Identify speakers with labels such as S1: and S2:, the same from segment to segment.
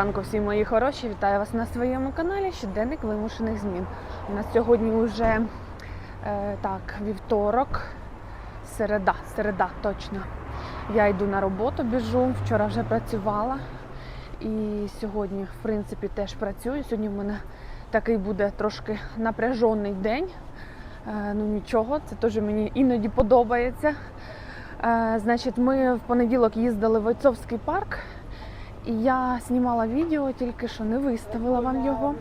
S1: ранку, всі мої хороші. Вітаю вас на своєму каналі Щоденник вимушених змін. У нас сьогодні вже е, так, вівторок, середа, середа, точно. Я йду на роботу, біжу. Вчора вже працювала. І сьогодні, в принципі, теж працюю. Сьогодні в мене такий буде трошки напряжений день. Е, ну нічого, це теж мені іноді подобається. Е, значить, ми в понеділок їздили в Ойцовський парк. Я знімала відео, тільки що не виставила вам його.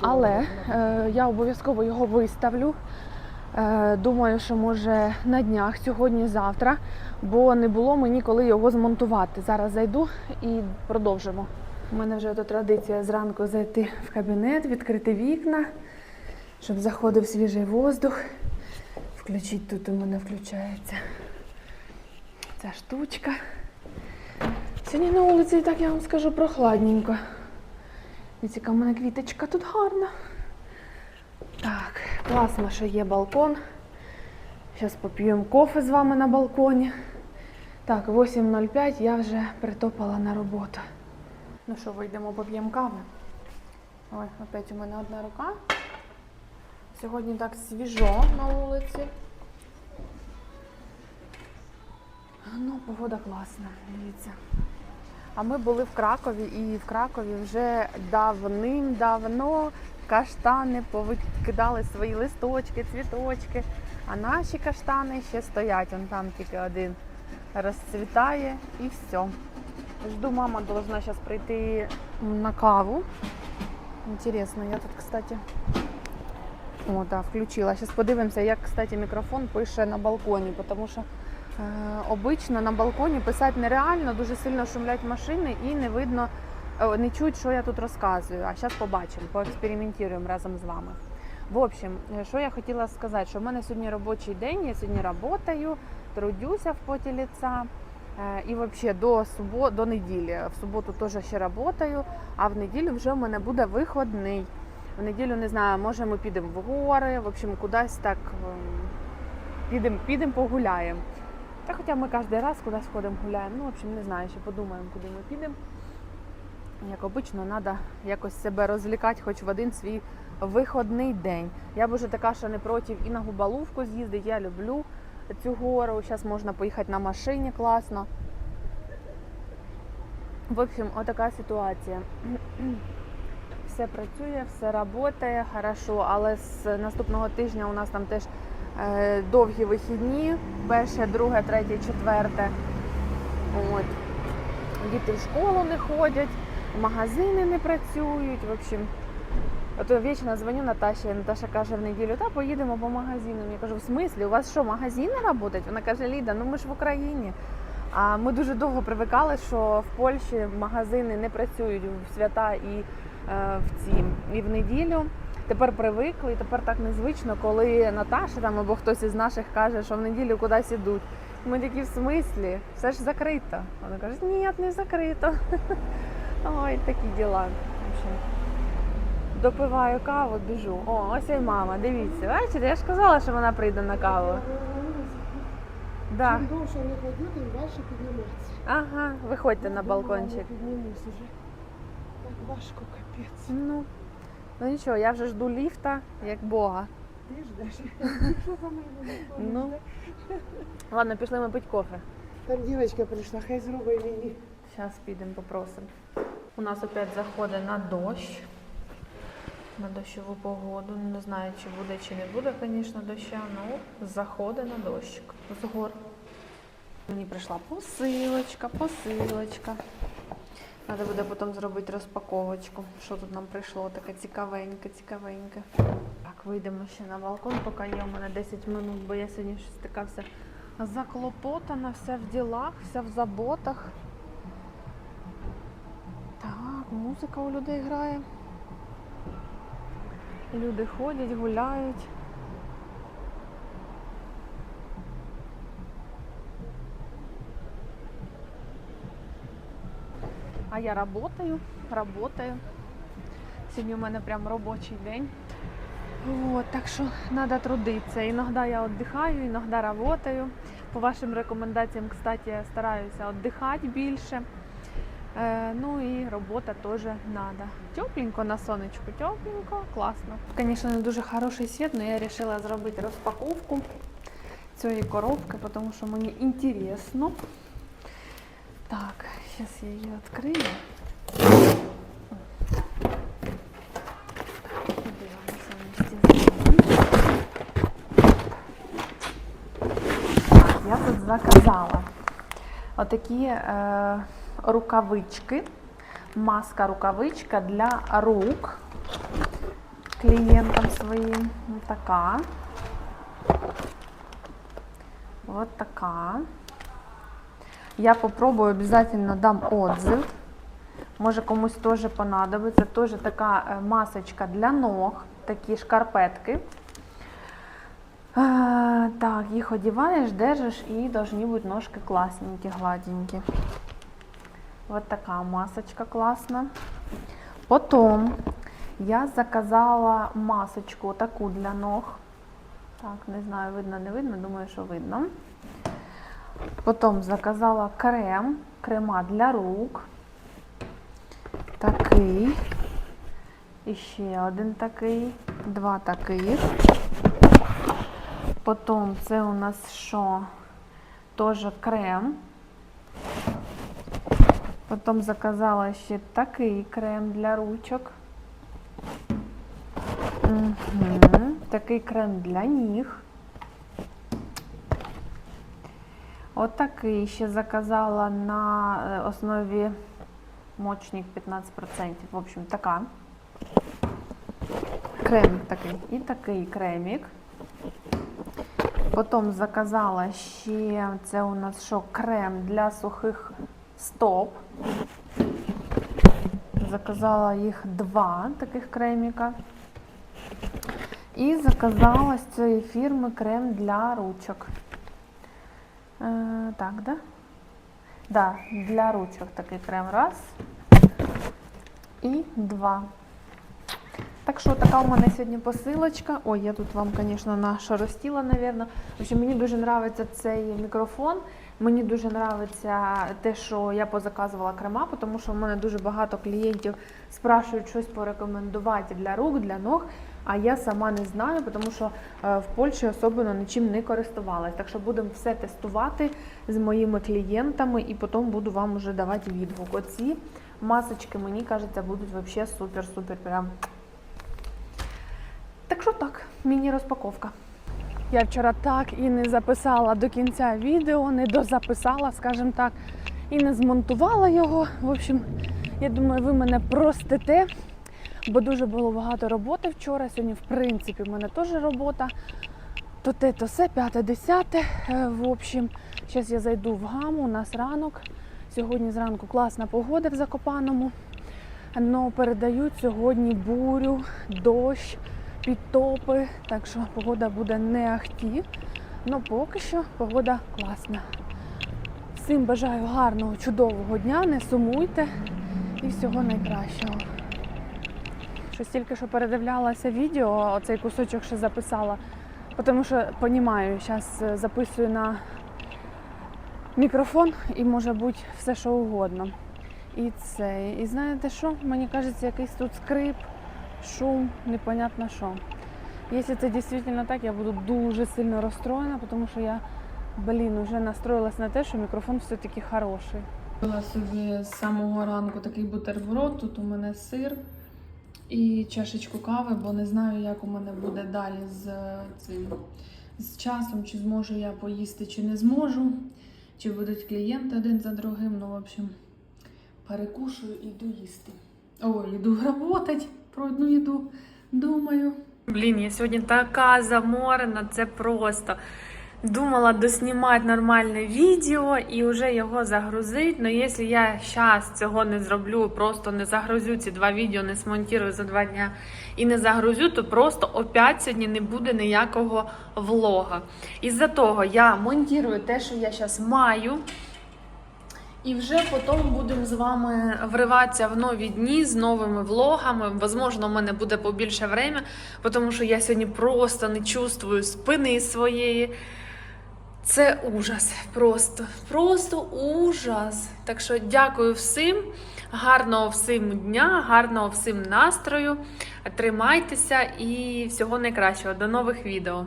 S1: Але е, я обов'язково його виставлю. Е, думаю, що може на днях, сьогодні-завтра, бо не було мені коли його змонтувати. Зараз зайду і продовжимо. У мене вже тут традиція зранку зайти в кабінет, відкрити вікна, щоб заходив свіжий воздух. Включить тут у мене включається ця штучка. Сьогодні на вулиці, так я вам скажу, прохладненько. Дивіться, в мене квіточка тут гарна. Так, класно, що є балкон. Зараз поп'ємо кофе з вами на балконі. Так, 8.05 я вже притопала на роботу. Ну що, вийдемо, поп'ємо кави. Ой, опять у мене одна рука. Сьогодні так свіжо на вулиці. Ну, погода класна, дивіться. А ми були в Кракові і в Кракові вже давним-давно каштани повикидали свої листочки, цвіточки. А наші каштани ще стоять. Он там тільки один розцвітає і все. Жду, мама должна зараз прийти на каву. Інтересно, я тут, кстати, о, да, включила. Зараз подивимося, як, кстати, мікрофон пише на балконі, тому що Обично на балконі писати нереально, дуже сильно шумлять машини і не видно, е, не чуть, що я тут розказую. А зараз побачимо, поекспериментуємо разом з вами. В общем, е, що я хотіла сказати, що в мене сьогодні робочий день, я сьогодні працюю, трудюся в поті ліца. Е, І взагалі до субо, до неділі. В суботу теж ще працюю, а в неділю вже в мене буде виходний. В неділю не знаю, може ми підемо в гори, в общем, кудись так ем, підемо, підемо погуляємо. Та хоча ми кожен раз кудись ходимо гуляємо. Ну, в общем, не знаю, ще подумаємо, куди ми підемо. Як обично, треба якось себе розлікати хоч в один свій виходний день. Я б уже така, що не проти і на Губалувку з'їздити. Я люблю цю гору. Зараз можна поїхати на машині класно. В общем, отака ситуація. Все працює, все працює, хорошо, але з наступного тижня у нас там теж е, довгі вихідні, перше, друге, третє, четверте. От. Діти в школу не ходять, магазини не працюють. В общем, от вічно дзвоню Наташі, Наташа каже в неділю, та поїдемо по магазинам. Я кажу, в смислі, у вас що, магазини працюють? Вона каже, Ліда, ну ми ж в Україні. А ми дуже довго привикали, що в Польщі магазини не працюють в свята і е, в ці, і в неділю. Тепер привикли, і тепер так незвично, коли Наташа там або хтось із наших каже, що в неділю кудись ідуть. Ми такі в смислі, все ж закрито. Вона каже, ні, не закрито. Ой, такі діла. Допиваю каву, біжу. О, ось і мама, дивіться, бачите, я ж казала, що вона прийде на каву. Да.
S2: Чим довше не ходю, тим важче підніматися.
S1: Ага, виходьте на балкончик.
S2: Піднімусь уже. Так важко, капець.
S1: Ну, ну нічого, я вже жду ліфта, як Бога.
S2: Ти ждеш? Що за мене не
S1: Ну. Ладно, пішли ми пити кофе.
S2: Там дівчинка прийшла, хай зробить мені.
S1: Зараз підемо попросимо. У нас опять заходить на дощ. На дощову погоду. Не знаю, чи буде, чи не буде, звісно, доща. Ну, заходить на дощик. З гор. Мені прийшла посилочка, посилочка. Треба буде потім зробити розпаковочку. Що тут нам прийшло? Таке цікавеньке, цікавеньке. Так, вийдемо ще на балкон, поки є у мене 10 минут, бо я сьогодні щось така вся заклопотана, вся в ділах, вся в заботах. Так, музика у людей грає. Люди ходять, гуляють. А я работаю, работаю. Сьогодні у мене прям робочий день. Вот, так що треба трудитися. Іноді я віддихаю, іноді працюю. По вашим рекомендаціям, кстати, я стараюся віддихати більше. Е, ну і робота теж надо. Тепленько на сонечку, тепленько, класно. Звісно, не дуже хороший світ, але я вирішила зробити розпаковку цієї коробки, тому що мені інтересно. Так, зараз я. Подивимося вместе. Так, я тут заказала отакі е, рукавички, маска рукавичка для рук клієнтам своїм. Ось така. Вот така. Я попробую, обязательно дам отзыв. Може комусь теж понадобиться. Теж така е, масочка для ног, такі шкарпетки. Так, їх одіваєш, держиш і должны бути ножки класненькі, гладенькі. Вот така масочка класна. Потім я заказала масочку таку для ног. Так, не знаю, видно, не видно, думаю, що видно. Потім заказала крем, крема для рук. Такий. І ще один такий, два таких. Потім це у нас що? Теж крем. Потім заказала ще такий крем для ручок. Угу. Такий крем для ніг. Отакий ще заказала на е, основі мочник 15%. В общем, така. Кремик такий. І такий кремик. Потім заказала ще, це у нас що, крем для сухих стоп. Заказала їх два таких креміка. І заказала з цієї фірми крем для ручок. Е, так, да? Да, для ручок такий крем раз. І два. Так що така у мене сьогодні посилочка. Ой, я тут вам, звісно, нашаростіла, напевно. В общем, мені дуже подобається цей мікрофон. Мені дуже подобається те, що я позаказувала крема, тому що в мене дуже багато клієнтів спрашують щось порекомендувати для рук, для ног. А я сама не знаю, тому що е, в Польщі особливо нічим не користувалась. Так що будемо все тестувати з моїми клієнтами і потім буду вам вже давати відгук. Оці масочки, мені кажеться, будуть взагалі супер-супер. Прям. Так що так, міні-розпаковка. Я вчора так і не записала до кінця відео, не дозаписала, скажімо так, і не змонтувала його. В общем, я думаю, ви мене простите, бо дуже було багато роботи вчора. Сьогодні, в принципі, в мене теж робота. То те, то все, п'яте, десяте. Е, В общем, зараз я зайду в гаму, у нас ранок. Сьогодні зранку класна погода в Закопаному. Но передають сьогодні бурю, дощ, підтопи. Так що погода буде не ахті. Ну поки що погода класна. Всім бажаю гарного, чудового дня, не сумуйте і всього найкращого. Щось тільки що передивлялася відео, оцей кусочок ще записала, тому що розумію, зараз записую на мікрофон і може бути все, що угодно. І це. І знаєте що? Мені кажеться, якийсь тут скрип, шум, непонятно що. Якщо це дійсно так, я буду дуже сильно розстроєна, тому що я, блін, вже настроїлась на те, що мікрофон все-таки хороший. Купила собі з самого ранку такий бутерброд, тут у мене сир і чашечку кави, бо не знаю, як у мене буде далі з цим з часом, чи зможу я поїсти, чи не зможу, чи будуть клієнти один за другим. Ну, в общем, перекушую йду їсти. Ой, йду працювати про одну їду, думаю. Блін, я сьогодні така заморена, це просто. Думала доснімати нормальне відео і вже його загрузити. Но якщо я зараз цього не зроблю, просто не загрузю ці два відео, не смонтірую за два дня і не загрузю, то просто опять сьогодні не буде ніякого влога. Із-за того я монтірую те, що я зараз маю. І вже потім будемо з вами вриватися в нові дні з новими влогами. Возможно, у мене буде побільше время, тому що я сьогодні просто не чувствую спини своєї. Це ужас. Просто, просто ужас. Так що дякую всім, гарного всім дня, гарного всім настрою. Тримайтеся і всього найкращого. До нових відео.